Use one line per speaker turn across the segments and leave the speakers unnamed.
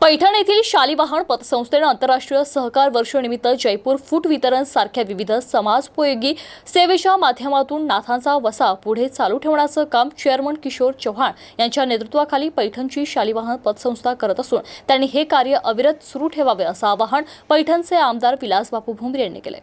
पैठण येथील शालिवाहन पतसंस्थेनं आंतरराष्ट्रीय सहकार वर्षनिमित्त जयपूर फूट वितरण सारख्या विविध समाजोपयोगी सेवेच्या माध्यमातून नाथांचा वसा पुढे चालू ठेवण्याचं काम चेअरमन किशोर चव्हाण यांच्या नेतृत्वाखाली पैठणची शालिवाहन पतसंस्था करत असून त्यांनी हे कार्य अविरत सुरू ठेवावे असं आवाहन पैठणचे आमदार विलासबापू भुमरे यांनी केले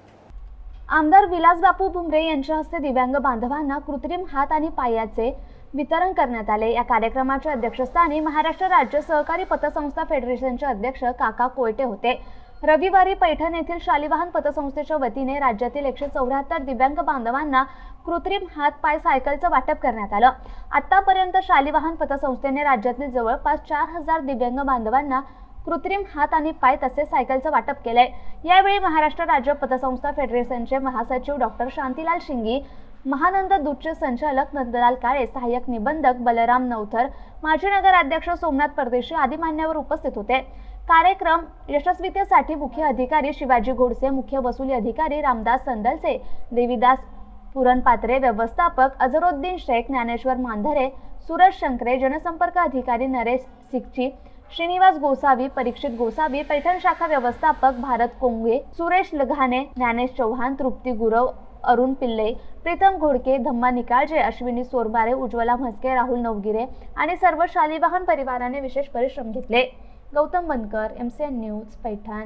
आमदार विलासबापू भुमरे यांच्या हस्ते दिव्यांग बांधवांना कृत्रिम हात आणि पायाचे वितरण करण्यात आले. या कार्यक्रमाच्या अध्यक्षस्थानी महाराष्ट्र राज्य सहकारी पतसंस्था फेडरेशनचे अध्यक्ष काका कोयटे होते. रविवारी पैठण येथील शालिवाहन पतसंस्थेच्या वतीने राज्यातील एकशे चौऱ्याहत्तर दिव्यांग बांधवांना कृत्रिम हात पाय सायकलचं वाटप करण्यात आलं. आतापर्यंत शालिवाहन पतसंस्थेने राज्यातील जवळपास चार हजार दिव्यांग बांधवांना कृत्रिम हात आणि पाय तसेच सायकलचं वाटप केलंय. यावेळी महाराष्ट्र राज्य पतसंस्था फेडरेशनचे महासचिव डॉक्टर शांतीलाल शिंगी महानंद दूधचे संचालक नंदलाल काळे सहाय्यक निबंधक बलराम नवथर माजी नगराध्यक्ष सोमनाथ परदेशी आदी मान्यवर उपस्थित होते. कार्यक्रम यशस्वीतेसाठी मुख्य अधिकारी शिवाजी घोडसे मुख्य वसुली अधिकारी रामदास संदलसे देवीदास पुरणपात्रे व्यवस्थापक अझरुद्दीन शेख ज्ञानेश्वर मांधरे सुरज शंकरे जनसंपर्क अधिकारी नरेश सिक्ची श्रीनिवास गोसावी परीक्षित गोसावी पैठण शाखा व्यवस्थापक भारत कोंगे सुरेश लघाने ज्ञानेश चौहान तृप्ती गुरव अरुण पिल्ले प्रीतम घोडके धम्मा निकाळजे अश्विनी सोरबारे उज्ज्वला म्हस्के राहुल नवगिरे आणि सर्व शालिवाहन परिवाराने विशेष परिश्रम घेतले. Gautam Bankar M C N news Paithan.